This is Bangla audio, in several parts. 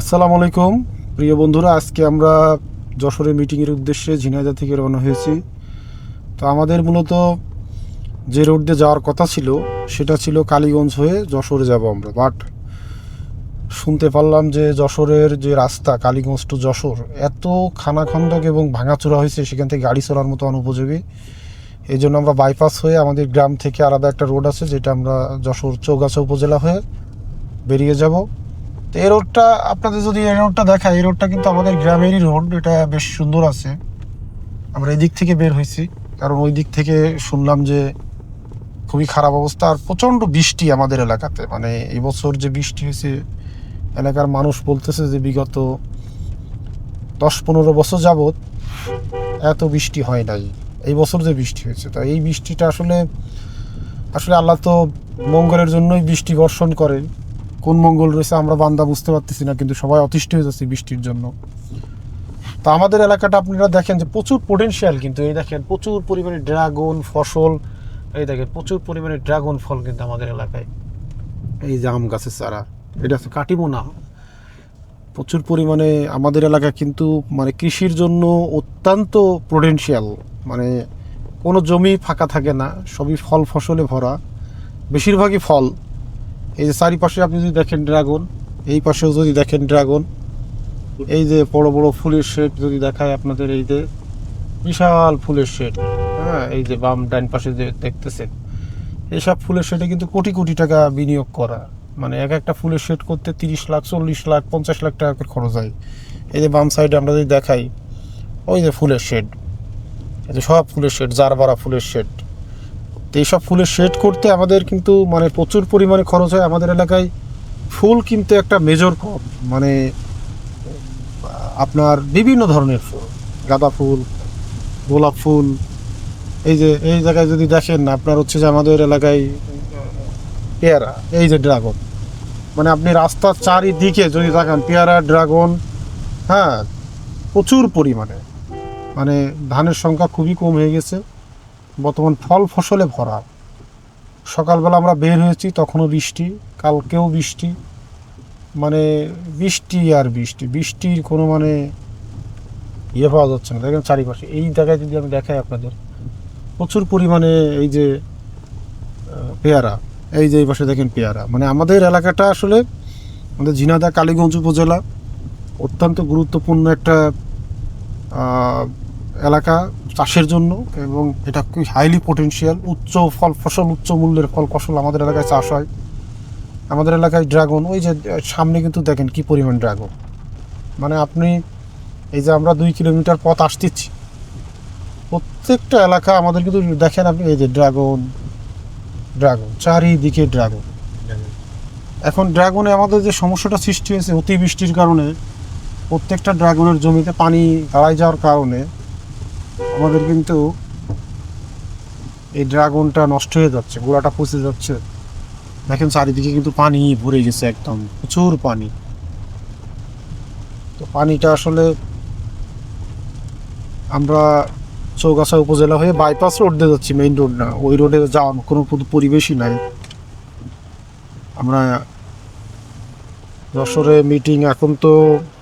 আসসালামু আলাইকুম। প্রিয় বন্ধুরা, আজকে আমরা যশোরে মিটিংয়ের উদ্দেশ্যে ঝিনাইদহ থেকে রওনা হয়েছি। তো আমাদের মূলত যে রোড দিয়ে যাওয়ার কথা ছিল, সেটা ছিল কালীগঞ্জ হয়ে যশোরে যাব আমরা। বাট শুনতে পারলাম যে যশোরের যে রাস্তা, কালীগঞ্জ টু যশোর, এত খানাখন্দক এবং ভাঙাচোরা হয়েছে, সেখান থেকে গাড়ি চলার মতো অনুপযোগী। এই জন্য আমরা বাইপাস হয়ে আমাদের গ্রাম থেকে আলাদা একটা রোড আছে, যেটা আমরা যশোর চৌগাছা উপজেলা হয়ে বেরিয়ে যাব। তো এই রোডটা আপনাদের যদি এই রোডটা দেখায় এই রোডটা কিন্তু আমাদের গ্রামেরই রোড, এটা বেশ সুন্দর আছে। আমরা এই দিক থেকে বের হয়েছি, কারণ ওই দিক থেকে শুনলাম যে খুবই খারাপ অবস্থা, আর প্রচণ্ড বৃষ্টি আমাদের এলাকাতে। মানে এই বছর যে বৃষ্টি হয়েছে, এলাকার মানুষ বলতেছে যে বিগত দশ পনেরো বছর যাবৎ এত বৃষ্টি হয় নাই। এই বছর যে বৃষ্টি হয়েছে, তো এই বৃষ্টিটা আসলে আসলে আল্লাহ তো মঙ্গলের জন্যই বৃষ্টি বর্ষণ করেন। কোন মঙ্গল রয়েছে আমরা বান্দা বুঝতে পারতেছি না, কিন্তু সবাই অতিষ্ঠ হয়ে যাচ্ছে বৃষ্টির জন্য। তো আমাদের এলাকাটা আপনারা দেখেন যে প্রচুর পোটেনশিয়াল কিন্তু, এই দেখেন প্রচুর পরিমাণে ড্রাগন ফসল, এই দেখেন প্রচুর পরিমাণে ড্রাগন ফল কিন্তু আমাদের এলাকায়। এই যে আম গাছের চারা, এটা হচ্ছে কাটিমোনা প্রচুর পরিমাণে আমাদের এলাকা কিন্তু মানে কৃষির জন্য অত্যন্ত পোটেনশিয়াল মানে কোনো জমি ফাঁকা থাকে না, সবই ফল ফসলে ভরা, বেশিরভাগই ফল। এই যে চারিপাশে আপনি যদি দেখেন ড্রাগন, এই পাশেও যদি দেখেন ড্রাগন, এই যে বড় বড় ফুলের শেড যদি দেখায় আপনাদের, এই যে বিশাল ফুলের শেড হ্যাঁ এই যে বাম ডাইন পাশে যে দেখতেছেন এইসব ফুলের শেডে কিন্তু কোটি কোটি টাকা বিনিয়োগ করা। মানে এক একটা ফুলের শেড করতে তিরিশ লাখ, চল্লিশ লাখ, পঞ্চাশ লাখ টাকা করে খরচ হয়। এই যে বাম সাইডে আমরা যদি দেখাই, ওই যে ফুলের শেড, এই যে সব ফুলের শেড, জারবারা ফুলের শেড। তো এইসব ফুলের শেড করতে আমাদের কিন্তু মানে প্রচুর পরিমাণে খরচ হয় আমাদের এলাকায়। ফুল কিন্তু একটা মেজর মানে আপনার বিভিন্ন ধরনের ফুল, গাঁদা ফুল, গোলাপ ফুল, এই যে, এই জায়গায় যদি দেখেন আপনার হচ্ছে যে আমাদের এলাকায়, পেয়ারা, এই যে ড্রাগন মানে আপনি রাস্তার চারিদিকে যদি দেখেন, পেয়ারা ড্রাগন হ্যাঁ প্রচুর পরিমাণে মানে ধানের সংখ্যা খুবই কম হয়ে গেছে। বর্তমান ফল ফসলে ভরা। সকালবেলা আমরা বের হয়েছি, তখনও বৃষ্টি, কালকেও বৃষ্টি। মানে বৃষ্টি আর বৃষ্টি, বৃষ্টির কোনো মানে ইয়ে পাওয়া যাচ্ছে না। দেখেন চারিপাশে। এই জায়গায় যদি আমি দেখাই আপনাদের, প্রচুর পরিমাণে এই যে পেয়ারা, এই যে এই পাশে দেখেন পেয়ারা। মানে আমাদের এলাকাটা আসলে আমাদের ঝিনাদা কালীগঞ্জ উপজেলা অত্যন্ত গুরুত্বপূর্ণ একটা এলাকা চাষের জন্য এবং এটা খুবই হাইলি পোটেনশিয়াল উচ্চ ফল ফসল, উচ্চ মূল্যের ফল ফসল আমাদের এলাকায় চাষ হয়। আমাদের এলাকায় ড্রাগন ওই যে সামনে কিন্তু দেখেন কি পরিমাণ ড্রাগন মানে আপনি এই যে আমরা দুই কিলোমিটার পথ আসতেছি, প্রত্যেকটা এলাকা আমাদের কিন্তু দেখেন আপনি, এই যে ড্রাগন ড্রাগন চারিদিকে ড্রাগন এখন ড্রাগনে আমাদের যে সমস্যাটা সৃষ্টি হয়েছে অতিবৃষ্টির কারণে, প্রত্যেকটা ড্রাগনের জমিতে পানি দাঁড়ায় যাওয়ার কারণে আমাদের কিন্তু এই ড্রাগনটা নষ্ট হয়ে যাচ্ছে, গোড়াটা পচে যাচ্ছে। দেখেন চারিদিকে কিন্তু পানি ভরে গেছে একদম, প্রচুর পানি। তো পানিটা আসলে আমরা চৌগাছা উপজেলা হয়ে বাইপাস রোড দিয়ে যাচ্ছি মেইন রোড না। ওই রোডে যাওয়ার কোনো পরিবেশই নাই। আমরা যশোরে মিটিং এখন তো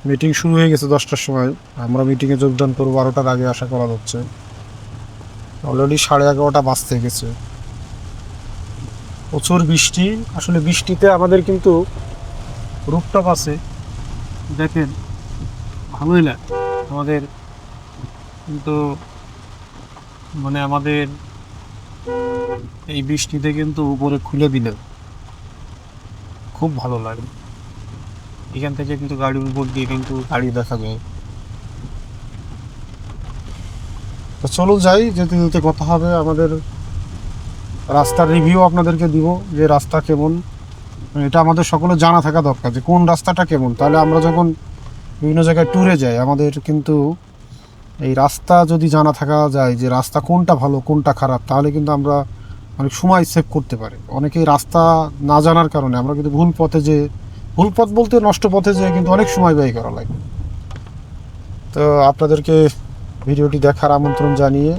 মিটিং শুরু হয়ে গেছে দশটার সময়। আমরা মিটিংয়ে যোগদান করব, বারোটার আগে আশা করা যাচ্ছে অলরেডি সাড়ে এগারোটা বাজতে গেছে। প্রচুর বৃষ্টি। আসলে বৃষ্টিতে আমাদের কিন্তু রূপটপ আছে। দেখেন, ভালোই লাগে। আমাদের কিন্তু মানে আমাদের এই বৃষ্টিতে কিন্তু উপরে খুলে দিলে খুব ভালো লাগে। এখান থেকে কিন্তু গাড়ির উপর দিয়ে কিন্তু গাড়ি দেখা যায়। তো চলো যাই, যেতে যেতে কথা হবে। আমাদের রাস্তার রিভিউ আপনাদেরকে দিব যে রাস্তা কেমন। এটা আমাদের সকলে জানা থাকা দরকার যে কোন রাস্তাটা কেমন। তাহলে আমরা যখন বিভিন্ন জায়গায় ট্যুরে যাই, আমাদের কিন্তু এই রাস্তা যদি জানা থাকা যায় যে রাস্তা কোনটা ভালো, কোনটা খারাপ, তাহলে কিন্তু আমরা অনেক সময় সেভ করতে পারি। অনেকেই রাস্তা না জানার কারণে আমরা কিন্তু ভুল পথে যে ভুল পথ বলতে নষ্ট পথে যেয়ে, কিন্তু অনেক সময় ব্যয় করা লাগে। তো আপনাদেরকে ভিডিওটি দেখার আমন্ত্রণ জানিয়ে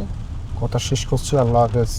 কথা শেষ করছি। আল্লাহ হাফেজ।